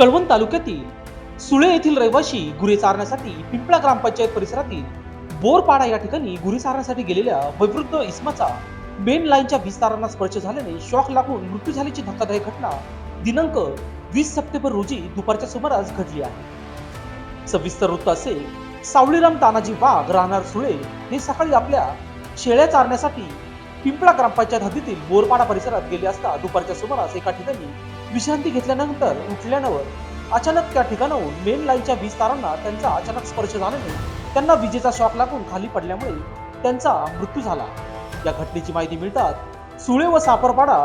कळवण तालुक्यातील सुळे येथील रहिवाशी गुरे चारण्यासाठी पिंपळा ग्रामपंचायत परिसरातील बोरपाडा या ठिकाणी गुरे चारण्यासाठी गेलेल्या वैवृद्ध इस्माचा मेन लाईनच्या वीज तारांना स्पर्श झाल्याने शॉक लागून मृत्यू झाल्याची धक्कादायक घटना दिनांक वीस सप्टेंबर रोजी दुपारच्या सुमारास घडली आहे. सविस्तर वृत्त असे सावळीराम तानाजी वाघ राहणार सुळे हे सकाळी आपल्या शेळ्या चारण्यासाठी पिंपळा ग्रामपंचायत हद्दीतील बोरपाडा परिसरात गेले असता दुपारच्या सुमारास एका ठिकाणी विश्रांती घेतल्यानंतर उठल्यानवर अचानक त्या ठिकाणाहून मेन लाईनच्या वीज तारांना त्यांचा अचानक स्पर्श झाल्याने त्यांना विजेचा शॉक लागून खाली पडल्यामुळे त्यांचा मृत्यू झाला. या घटनेची माहिती मिळतात सुळे व सापरपाडा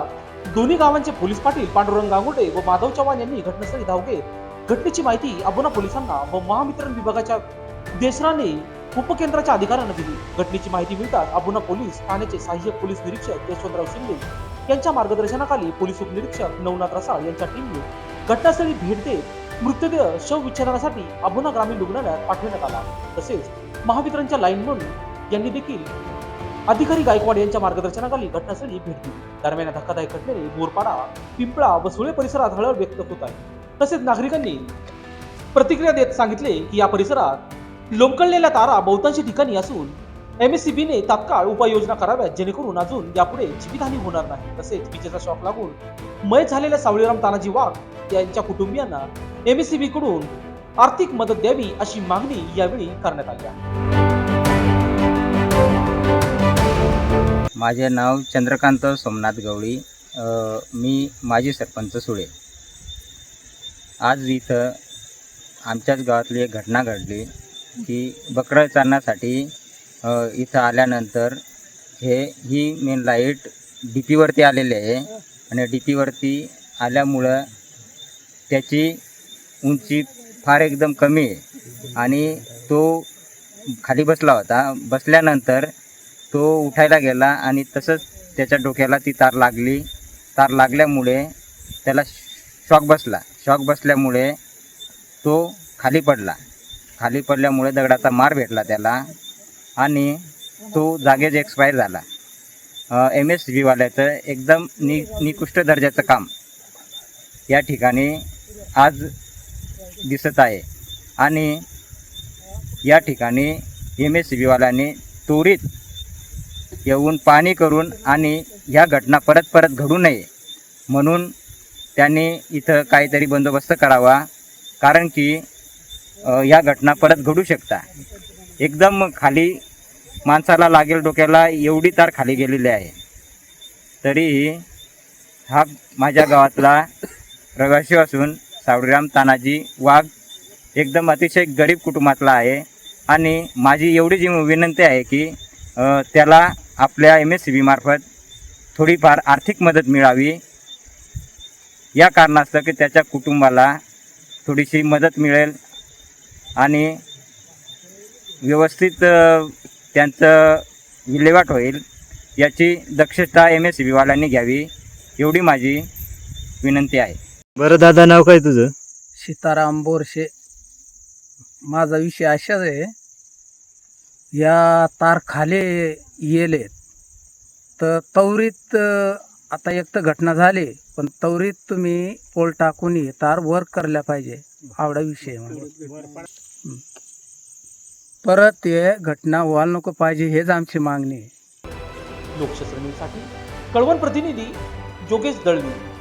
दोन्ही गावांचे पोलीस पाटील पांडुरंग गांगुटे व माधव चव्हाण यांनी घटनास्थळी धाव घेत. घटनेची माहिती अबोना पोलिसांना व महामित्रण विभागाच्या देशराने उपकेंद्राच्या अधिकाऱ्यांना दिली. घटनेची माहिती मिळताच अबोना पोलीस ठाण्याचे सहाय्यक पोलीस निरीक्षक यशवंतराव शिंदे यांच्या मार्गदर्शनाखाली पोलीस उपनिरीक्षक नवनाथ रसाळ यांच्या टीमने घटनास्थळी भेट देत मृतदेह शव विच्छेदनासाठी अबोना ग्रामीण रुग्णालयात पाठवण्यात आला. तसेच महावितरणच्या लाईनमन यांनी देखील अधिकारी गायकवाड यांच्या मार्गदर्शनाखाली घटनास्थळी भेट दिली. दरम्यान धक्कादायक घटनेने बोरपाडा पिंपळा व सुळे परिसरात हळहळ व्यक्त होत आहे. तसेच नागरिकांनी प्रतिक्रिया देत सांगितले की या परिसरात लोंबकळलेल्या तारा बहुतांशी ठिकाणी असून एमएससीबीने तात्काळ उपाययोजना कराव्यात जेणेकरून अजून यापुढे जीवितहानी होणार नाही. तसेच विजेचा शॉक लागून मय झालेल्या सावळीराम तानाजी वाघ यांच्या कुटुंबियांना एमएससीबी कडून आर्थिक मदत द्यावी अशी मागणी यावेळी करण्यात आली आहे. माझे नाव चंद्रकांत सोमनाथ गवळी. मी माजी सरपंच सुळे. आज इथं आमच्याच गावातली एक घटना घडली. की बकरं चारण्यासाठी इथं आल्यानंतर हे ही मेन लाइट डी पीवरती आलेली आहे. आणि डी पीवरती आल्यामुळं त्याची उंची फार एकदम कमी आहे. आणि तो खाली बसला होता. बसल्यानंतर तो उठायला गेला आणि तसंच त्याच्या डोक्याला ती तार लागली. तार लागल्यामुळे त्याला शॉक बसला. शॉक बसल्यामुळे तो खाली पडला. खाली पडल्यामुळे दगडाचा मार भेटला त्याला आणि तो जागेच एक्सपायर झाला. एम एस बीवाल्याचं एकदम नि निकृष्ट दर्जाचं काम या ठिकाणी आज दिसत आहे. आणि या ठिकाणी एम एस बीवाल्याने त्वरित येऊन पाणी करून आणि ह्या घटना परत परत घडू नये म्हणून त्यांनी इथं काहीतरी बंदोबस्त करावा. कारण की ह्या घटना परत घडू शकता. एकदम खाली माणसाला लागेल डोक्याला एवढी तार खाली गेलेली आहे. तरीही हा माझ्या गावातला रहिवासी असून सावळीराम तानाजी वाघ एकदम अतिशय गरीब कुटुंबातला आहे आणि माझी एवढी जी विनंती आहे की त्याला आपल्या एम एस सी बीमार्फत थोडीफार आर्थिक मदत मिळावी. या कारणास्तव की त्याच्या कुटुंबाला थोडीशी मदत मिळेल. आणि व्यवस्थित त्यांचं विल्हेवाट होईल याची दक्षता एम एस बीवाल्यांनी घ्यावी एवढी माझी विनंती आहे. बरं दादा नाव काय तुझं? सीताराम बोरशे. माझा विषय अशाच आहे या तार खाली येलेत तर तवरीत आता एक तर घटना झाली पण तवरीत तुम्ही पोल टाकून ही तार वर करल्या पाहिजे आवडा विषय परत हे घटना व्हायला नको पाहिजे हेच आमची मागणी आहे. लोकशास्त्र कळवण प्रतिनिधी जोगेश दळवी.